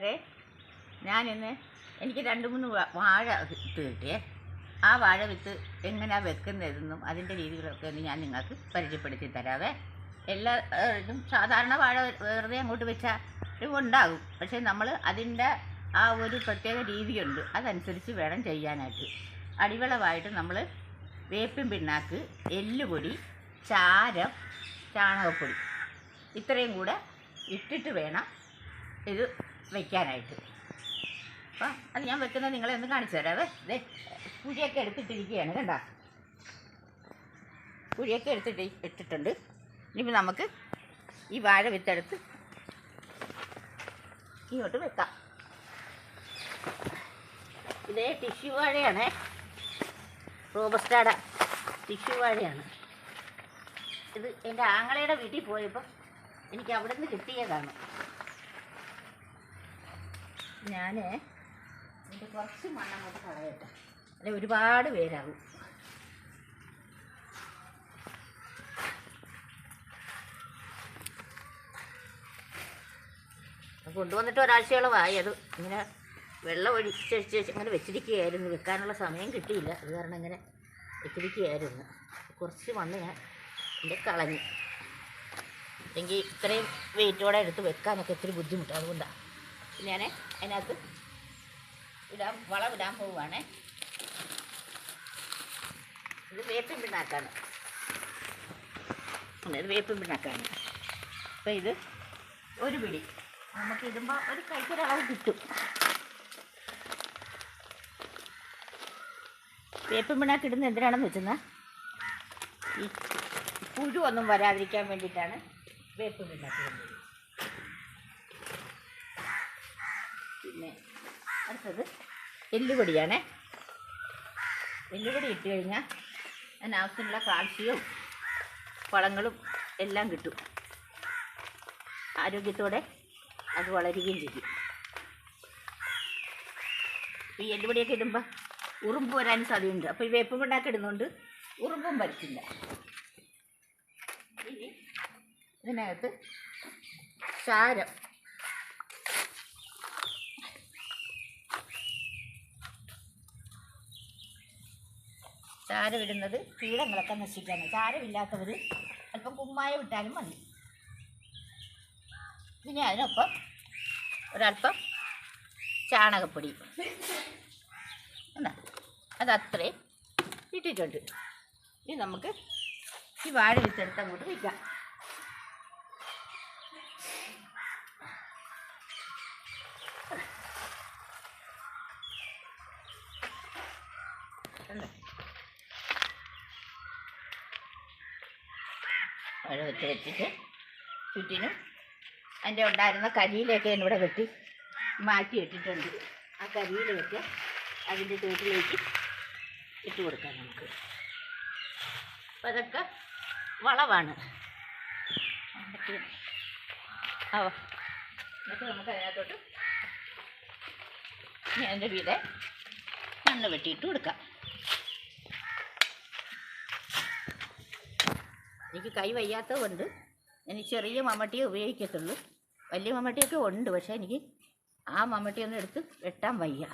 വരെ ഞാനിന്ന് എനിക്ക് രണ്ട് മൂന്ന് വാഴ വിത്ത് കിട്ടിയേ. ആ വാഴ വിത്ത് എങ്ങനെയാണ് വെക്കുന്നതെന്നും അതിന്റെ രീതികളൊക്കെ ഒന്ന് ഞാൻ നിങ്ങൾക്ക് പരിചയപ്പെടുത്തി തരാവേ. എല്ലാ ഇതും സാധാരണ വാഴ വെറുതെ അങ്ങോട്ട് വെച്ചാൽ ഉണ്ടാകും. പക്ഷേ നമ്മൾ അതിന്റെ ആ ഒരു പ്രത്യേക രീതിയുണ്ട്. അതനുസരിച്ച് വേണം ചെയ്യാനായിട്ട്. അടിവളമായിട്ട് നമ്മൾ വേപ്പിൻ പിണ്ണാക്ക് എല്ലുപൊടി ചാരം ചാണകപ്പൊടി. ഇത്രയും കൂടെ ഇട്ടിട്ട് വേണം ഇത് വയ്ക്കാനായിട്ട് അപ്പം അത് ഞാൻ വെക്കുന്നത് നിങ്ങളെ ഒന്ന് കാണിച്ചു തരാവേ അതെ കുഴിയൊക്കെ എടുത്തിട്ടിരിക്കുകയാണ് കണ്ട? കുഴിയൊക്കെ എടുത്തിട്ട് ഇട്ടിട്ടുണ്ട്. ഇനിയിപ്പോൾ നമുക്ക് ഈ വാഴ വിത്തെടുത്ത് ഇങ്ങോട്ട് വെക്കാം. ഇതേ ടിഷ്യു വാഴയാണേ. റോബസ്റ്റാട ടിഷ്യു വാഴയാണ്. ഇത് എന്റെ ആങ്ങളയുടെ വീട്ടിൽ പോയപ്പോൾ എനിക്ക് അവിടെ നിന്ന് കിട്ടിയതാണ്. ഞാൻ ഇതിന്റെ കുറച്ച് മണ്ണങ്ങോട്ട് കളയട്ടെ. അല്ല ഒരുപാട് പേരാകും. കൊണ്ടുവന്നിട്ട് കൊണ്ടുവന്നിട്ട് ഒരാഴ്ചയോളമായി അത് ഇങ്ങനെ വെള്ളം ഒഴിച്ചൊഴിച്ച് അങ്ങനെ വെച്ചിരിക്കുകയായിരുന്നു. വെക്കാനുള്ള സമയം കിട്ടിയില്ല. അത് കാരണം ഇങ്ങനെ വെച്ചിരിക്കുകയായിരുന്നു. കുറച്ച് മണ്ണ് ഞാൻ എന്റെ കളഞ്ഞു. എങ്കിൽ ഇത്രയും വെയിറ്റോടെ എടുത്ത് വെക്കാനൊക്കെ ഇത്തിരി ബുദ്ധിമുട്ടാണ് അതുകൊണ്ടാണ് ഞാൻ അതിനകത്ത് ഇടാൻ വളമിടാൻ പോവുകയാണ് ഇത് വേപ്പിൻ പിണ്ണാക്കാണ്. അതെ വേപ്പിൻ പിണ്ണാക്കാണ്. അപ്പോൾ ഇത് ഒരു പിടി. നമുക്ക് ഇടുമ്പോൾ ഒരു കൈക്കൊരളവ് കിട്ടും. വേപ്പിൻ പിണ്ണാക്ക് ഇടുന്നത് എന്തിനാണെന്ന് വെച്ചെന്നാൽ ഈ പുഴു ഒന്നും വരാതിരിക്കാൻ വേണ്ടിയിട്ടാണ് വേപ്പിൻ പിണ്ണാക്ക് ഇടുന്നത്. പിന്നെ അടുത്തത് എല്ലുപൊടിയാണേ. എല്ലുപൊടി ഇട്ട് കഴിഞ്ഞാൽ അതിന് ആവശ്യമുള്ള കാൽസ്യവും പഴങ്ങളും എല്ലാം കിട്ടും. ആരോഗ്യത്തോടെ അത് വളരുകയും ചെയ്യും. ഈ എല്ലുപൊടിയൊക്കെ ഇടുമ്പോൾ ഉറുമ്പ് വരാനും സാധ്യതയുണ്ട്. അപ്പോൾ ഈ വേപ്പും കൊണ്ടാക്കി ഇടുന്നതുകൊണ്ട് ഉറുമ്പും വരത്തില്ല ഇനി ഇതിനകത്ത് ചാരം ചാരം ഇടുന്നത് കീടങ്ങളൊക്കെ നശിക്കാണ് ചാരമില്ലാത്തവർ അല്പം കുമ്മായം ഇട്ടാലും മതി. പിന്നെ അതിനൊപ്പം ഒരല്പം ചാണകപ്പൊടി. എന്നാ അത് അത്രയും ഇട്ടിട്ടുണ്ട്. ഇനി നമുക്ക് ഈ വാഴ വിത്തെടുത്ത് അങ്ങോട്ട് വയ്ക്കാം വെച്ച് വെച്ചിട്ട് ചുറ്റിനും അതിന്റെ ഉണ്ടായിരുന്ന കരിയിലൊക്കെ എന്നിവിടെ വെട്ടി മാറ്റി ഇട്ടിട്ടുണ്ട്. ആ കരിയിലൊക്കെ അതിന്റെ ചുവട്ടിലേക്ക് ഇട്ട് കൊടുക്കാം നമുക്ക്. അപ്പം അതൊക്കെ വളവാണ്. ആ എന്നിട്ട് നമുക്ക് അതിനകത്തോട്ട് അതിന്റെ വീടെ മണ്ണ് വെട്ടിയിട്ട് കൊടുക്കാം. എനിക്ക് കൈ വയ്യാത്തതുകൊണ്ട് എനിക്ക് ചെറിയ മമ്മട്ടിയെ ഉപയോഗിക്കത്തുള്ളൂ. വലിയ മമ്മട്ടിയൊക്കെ ഉണ്ട് പക്ഷേ എനിക്ക് ആ മമ്മട്ടിയൊന്നും എടുത്ത് വെട്ടാൻ വയ്യ.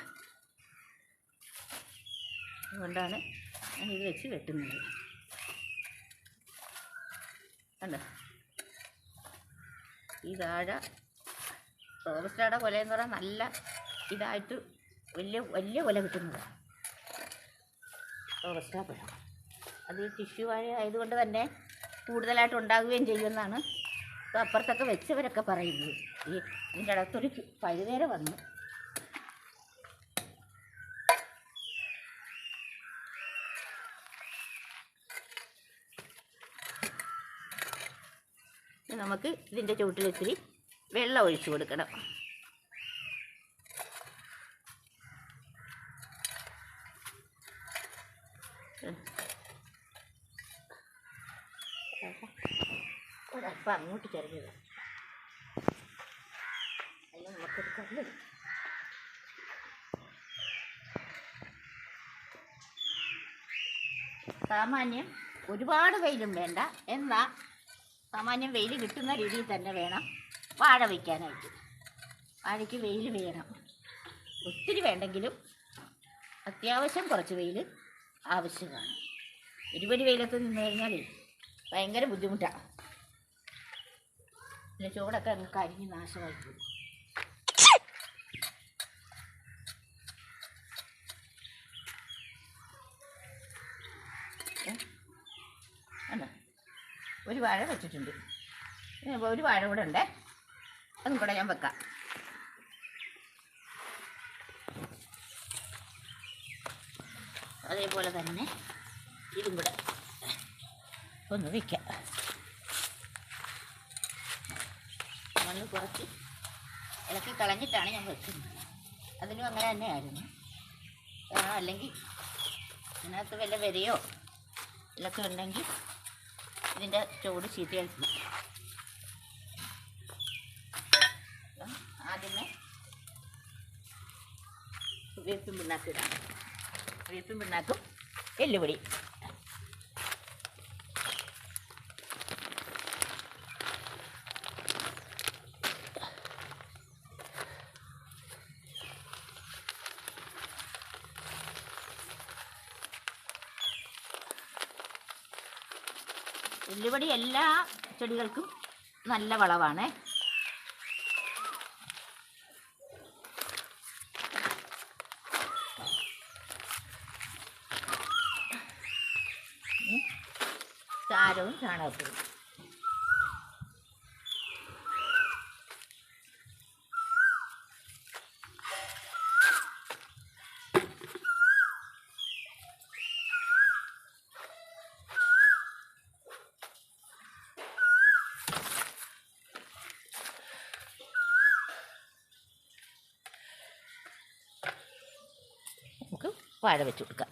അതുകൊണ്ടാണ് ഞാൻ ഇത് വെച്ച് വെട്ടുന്നത്. കണ്ടോ? ഈ താഴ കൊല എന്ന് പറഞ്ഞാൽ നല്ല ഇതായിട്ട് വലിയ വലിയ കൊല കിട്ടുന്നതാണ് റോബസ്റ്റാ പഴം അത് ടിഷ്യൂ വാഴ ആയതുകൊണ്ട് തന്നെ കൂടുതലായിട്ട് ഉണ്ടാകുകയും ചെയ്യുമെന്നാണ് അപ്പുറത്തൊക്കെ വെച്ചവരൊക്കെ പറയുന്നത്. ഈ ഇതിന്റെ അടുത്തൊരു പഴുതേര വന്നു. നമുക്ക് ഇതിന്റെ ചുവട്ടിൽ ഇത്തിരി വെള്ളം ഒഴിച്ചു കൊടുക്കണം. ഒരല്പം അങ്ങോട്ട് ചെറിയത് അതിന് നമുക്കൊരു കല്ല് സാമാന്യം ഒരുപാട് വെയിലും വേണ്ട. എന്നാ സാമാന്യം വെയിൽ കിട്ടുന്ന രീതിയിൽ തന്നെ വേണം വാഴ വയ്ക്കാനായിട്ട് വാഴയ്ക്ക് വെയിൽ വേണം. ഒത്തിരി വേണ്ടെങ്കിലും അത്യാവശ്യം കുറച്ച് വെയിൽ ആവശ്യമാണ്. ഇരുപത് വെയിലത്ത് നിന്ന് കഴിഞ്ഞാൽ ഭയങ്കര ബുദ്ധിമുട്ടാണ് പിന്നെ ചൂടൊക്കെ അങ്ങ് കരിഞ്ഞ് നാശമായി? ഒരു വാഴ വെച്ചിട്ടുണ്ട്. ഒരു വാഴ കൂടെ ഉണ്ടേ? അതും കൂടെ ഞാൻ വെക്കാം. അതേപോലെ തന്നെ ഇതും കൂടെ. ഒന്ന് വയ്ക്കാം മണ്ണ് കുറച്ച് ഇളക്കി കളഞ്ഞിട്ടാണ് ഞാൻ വെക്കുന്നത്. അതിനും അങ്ങനെ തന്നെയായിരുന്നു. കാരണം അല്ലെങ്കിൽ ഇതിനകത്ത് വല്ല വരയോ ഇതൊക്കെ ഉണ്ടെങ്കിൽ ഇതിന്റെ ചൂട് ചീത്തയായി പോകും അപ്പം ആദ്യമേ വേപ്പും പിണ്ണാക്കിടാം വേപ്പും പിണ്ണാക്കും എല്ലുപൊടി എല്ലുപൊടി എല്ലാ ചെടികൾക്കും നല്ല വളവാണ്. ചാരവും ചാണകപ്പൊടിയും നമുക്ക് വാഴ വെച്ച് കൊടുക്കാം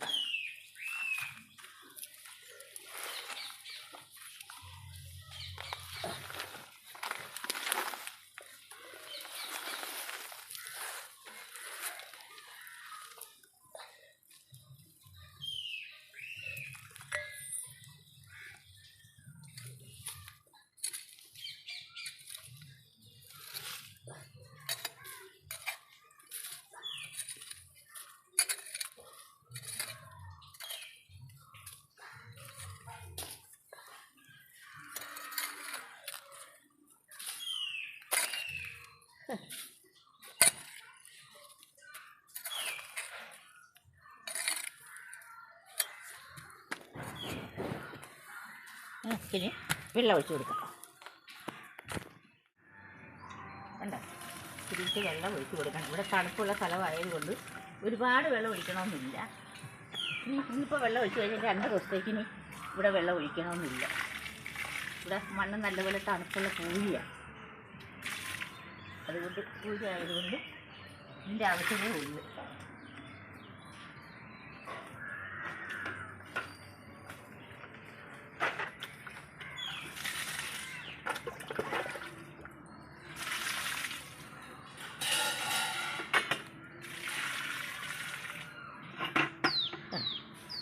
ഇനി വെള്ളം ഒഴിച്ച് കൊടുക്കാം. കണ്ടോ? തിരിച്ച് വെള്ളം ഒഴിച്ച് കൊടുക്കണം. ഇവിടെ തണുപ്പുള്ള സ്ഥലമായതുകൊണ്ട് ഒരുപാട് വെള്ളം ഒഴിക്കണമെന്നില്ല. ഇനി ഇന്നിപ്പോൾ വെള്ളം ഒഴിച്ച് കഴിഞ്ഞാൽ രണ്ട് ദിവസത്തേക്ക് ഇനി ഇവിടെ വെള്ളം ഒഴിക്കണമെന്നില്ല. ഇവിടെ മണ്ണ് നല്ലപോലെ തണുപ്പുള്ള പൂഴിയാണ് അതുകൊണ്ട് പൂജ ആയതുകൊണ്ട് ഇതിന്റെ ആവശ്യമേ ഉള്ളൂ.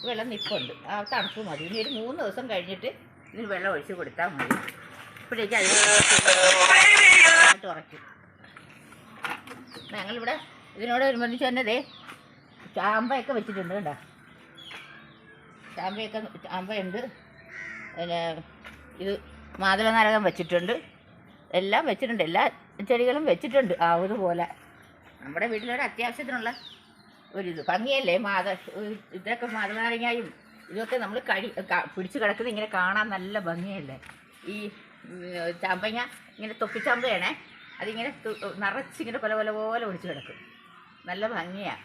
വെള്ളം നിൽപ്പുണ്ട് ആ തണുപ്പ് മതി. ഇനി ഒരു മൂന്ന് ദിവസം കഴിഞ്ഞിട്ട് ഇതിന് വെള്ളം ഒഴിച്ച് കൊടുത്താൽ മതി. ഇപ്പോഴേക്ക് അതിന് ഉറക്കും ഞങ്ങളിവിടെ ഇതിനോട് അനുബന്ധിച്ച് തന്നെ ദേ ചാമ്പയൊക്കെ വെച്ചിട്ടുണ്ട് കണ്ടോ? ചാമ്പയൊക്കെ ചാമ്പയുണ്ട്. പിന്നെ ഇത് മാതള നാരകം വെച്ചിട്ടുണ്ട്. എല്ലാം വെച്ചിട്ടുണ്ട്. എല്ലാ ചെടികളും വെച്ചിട്ടുണ്ട്. ആവതുപോലെ. നമ്മുടെ വീട്ടിലൊരു അത്യാവശ്യത്തിനുള്ള ഒരിത്. ഭംഗിയല്ലേ? മാത ഇതൊക്കെ മാതനാരങ്ങായും ഇതൊക്കെ നമ്മൾ കഴി പിടിച്ചു കിടക്കുന്നത് ഇങ്ങനെ കാണാൻ നല്ല ഭംഗിയല്ലേ? ഈ ചാമ്പങ്ങ ഇങ്ങനെ തൊപ്പിച്ചാമ്പയാണേ. അതിങ്ങനെ നിറച്ചിങ്ങനെ പല പല പോലെ പിടിച്ചു കിടക്കും. നല്ല ഭംഗിയാണ്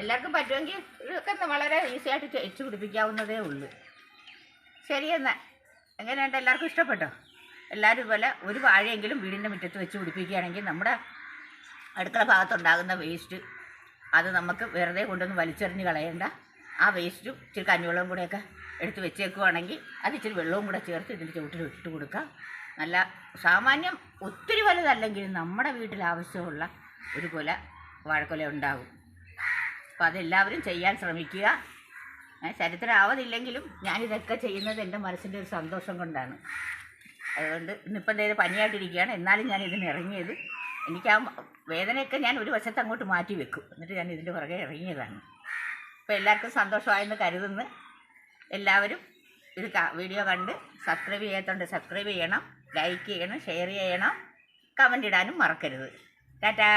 എല്ലാവർക്കും പറ്റുമെങ്കിൽ ഇതൊക്കെ വളരെ ഈസിയായിട്ട് വെച്ച് പിടിപ്പിക്കാവുന്നതേ ഉള്ളൂ. ശരി എന്നാൽ എങ്ങനെയുണ്ട്? എല്ലാവർക്കും ഇഷ്ടപ്പെട്ടോ? എല്ലാവരും ഇതുപോലെ ഒരു വാഴയെങ്കിലും വീടിന്റെ മുറ്റത്ത് വെച്ച് പിടിപ്പിക്കുകയാണെങ്കിൽ നമ്മുടെ അടുക്കള ഭാഗത്തുണ്ടാകുന്ന വേസ്റ്റ് അത് നമുക്ക് വെറുതെ കൊണ്ടൊന്ന് വലിച്ചെറിഞ്ഞ് കളയേണ്ട. ആ വേസ്റ്റും ഇച്ചിരി കഞ്ഞിവെള്ളവും കൂടെയൊക്കെ എടുത്ത് വെച്ചേക്കുവാണെങ്കിൽ അത് ഇച്ചിരി വെള്ളവും കൂടെ ചേർത്ത് ഇതിന്റെ ചുവട്ടിൽ ഇട്ട് കൊടുക്കാം. നല്ല സാമാന്യം ഒത്തിരി വലുതല്ലെങ്കിലും നമ്മുടെ വീട്ടിൽ ആവശ്യമുള്ള ഒരു കൊല വാഴക്കൊല ഉണ്ടാകും. അപ്പം അതെല്ലാവരും ചെയ്യാൻ ശ്രമിക്കുക. ഏ, ചരിത്രമാവതില്ലെങ്കിലും ഞാനിതൊക്കെ ചെയ്യുന്നത് എന്റെ മനസ്സിന്റെ ഒരു സന്തോഷം കൊണ്ടാണ്. അതുകൊണ്ട് ഇന്നിപ്പം എന്തെങ്കിലും പനിയായിട്ടിരിക്കുകയാണ്. എന്നാലും ഞാൻ ഇറങ്ങിയത് എനിക്ക് ആ വേദനയൊക്കെ ഞാൻ ഒരു വശത്ത് അങ്ങോട്ട് മാറ്റി വെക്കും. എന്നിട്ട് ഞാൻ ഇതിന്റെ പുറകെ ഇറങ്ങിയതാണ്. അപ്പോൾ എല്ലാവർക്കും സന്തോഷമായെന്ന് കരുതുന്നു. എല്ലാവരും ഇത് വീഡിയോ കണ്ട് സബ്സ്ക്രൈബ് ചെയ്യാത്തതുകൊണ്ട് സബ്സ്ക്രൈബ് ചെയ്യണം ലൈക്ക് ചെയ്യണം ഷെയർ ചെയ്യണം. കമന്റ് ഇടാനും മറക്കരുത്. ടാറ്റാ.